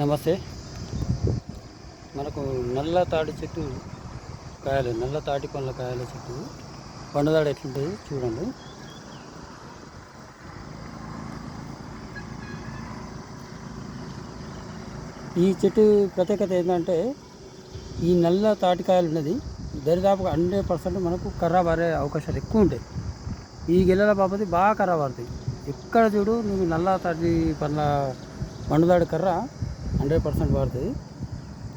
నమస్తే. మనకు నల్ల తాటి చెట్టు కాయలు నల్ల తాటి పండ్ల కాయల చెట్టు. పండుదాడు ఎట్లుంటుంది చూడండి. ఈ చెట్టు ప్రత్యేకత ఏంటంటే ఈ నల్ల తాటికాయలు ఉన్నది దరిదాపుగా హండ్రెడ్ పర్సెంట్ మనకు ఖరాబ్ అయ్యే అవకాశాలు ఎక్కువ ఉంటాయి. ఈ గిల్లల బాపతి బాగా ఖరాబ్ అవుతాయి ఎక్కడ చూడు నువ్వు నల్ల తాటి పండ్ల మండుదాడు కర్ర హండ్రెడ్ పర్సెంట్ పడుతుంది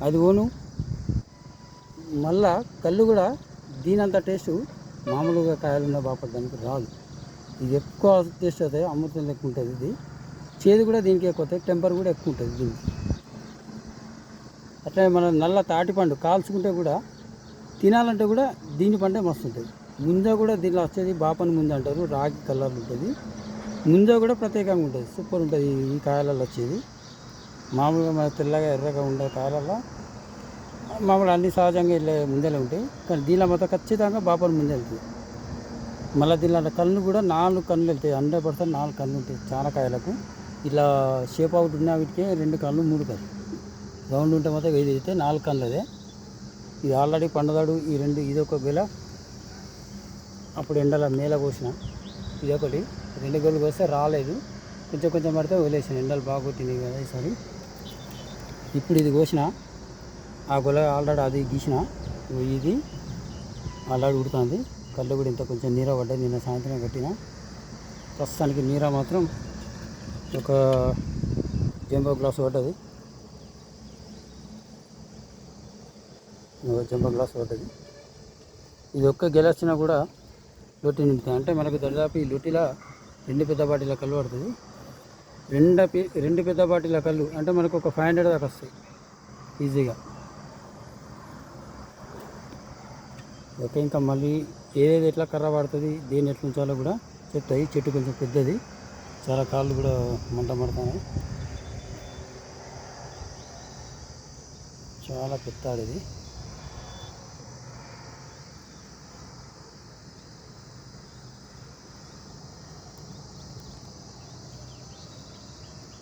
అది ఓను. మళ్ళా కళ్ళు కూడా దీనంత టేస్ట్ మామూలుగా కాయలున్న బాప దానికి రాదు. ఇది ఎక్కువ టేస్ట్ అవుతాయి అమృతం ఎక్కువ ఉంటుంది ఇది. చేదు కూడా దీనికి ఎక్కువ అవుతాయి టెంపర్ కూడా ఎక్కువ ఉంటుంది దీనికి. అట్లనే మన నల్ల తాటిపండు కాల్చుకుంటే కూడా తినాలంటే కూడా దీని పంటే మస్తు ఉంటుంది. ముంజ కూడా దీనిలో వచ్చేది బాపని ముంజ అంటారు రాగి కలర్ ఉంటుంది. ముంజ కూడా ప్రత్యేకంగా ఉంటుంది సూపర్ ఉంటుంది ఈ కాయలలో వచ్చేది. మామూలుగా మన తెల్లగా ఎర్రగా ఉండే కాయలలో మామూలు అన్ని సహజంగా వెళ్ళే ముంజలే ఉంటాయి. కానీ దీనిలో మాత్రం ఖచ్చితంగా బాపని ముందే వెళ్తుంది మళ్ళీ దీనిలో కళ్ళు కూడా నాలుగు కళ్ళు వెళ్తాయి. హండ్రెడ్ పర్సెంట్ నాలుగు కళ్ళు ఉంటాయి చాలా కాయలకు ఇలా షేప్ అవుట్ ఉన్న వీటికి రెండు కళ్ళు మూడు కళ్ళు. రౌండ్ ఉంటే మాత్రం ఇది అయితే నాలుగు కళ్ళు అదే. ఇది ఆల్రెడీ పండదాడు ఈ రెండు ఇది ఒక గెల అప్పుడు ఎండల మేల కోసిన ఇది ఒకటి. రెండు గొల్లు కోస్తే రాలేదు. కొంచెం కొంచెం పడితే వదిలేసాను. ఎండలు బాగా కొట్టినాయి కదా ఈసారి. ఇప్పుడు ఇది కోసిన ఆ గొల ఆల్రెడీ అది గీసిన ఇది ఆల్రెడీ ఉడుతుంది. కళ్ళు కూడా ఇంత కొంచెం నీర పడ్డది నిన్న సాయంత్రం కట్టిన. ప్రస్తుతానికి నీర మాత్రం ఒక జంబో గ్లాస్ పడ్డది. ఒక జంబో గ్లాస్ పడ్డది. ఇది ఒక్క గెలొచ్చినా కూడా లొట్టి నింపుతాయి అంటే మనకు దాదాపు ఈ లొట్టిలా రెండు పెద్ద బాటిల కళ్ళు పడుతుంది. రెండు రెండు పెద్ద బాటిల కళ్ళు అంటే మనకు ఒక ఫైవ్ హండ్రెడ్ దాకా వస్తాయి. ఈజీగా ఓకే ఇంకా మళ్ళీ ఏదేది ఎట్లా కర్ర పడుతుంది దేని ఎట్లా ఉంచాలో కూడా చెప్తాయి. చెట్టు కొంచెం పెద్దది. చాలా కాళ్ళు కూడా మంట పడుతున్నాయి చాలా పెద్ద ఇది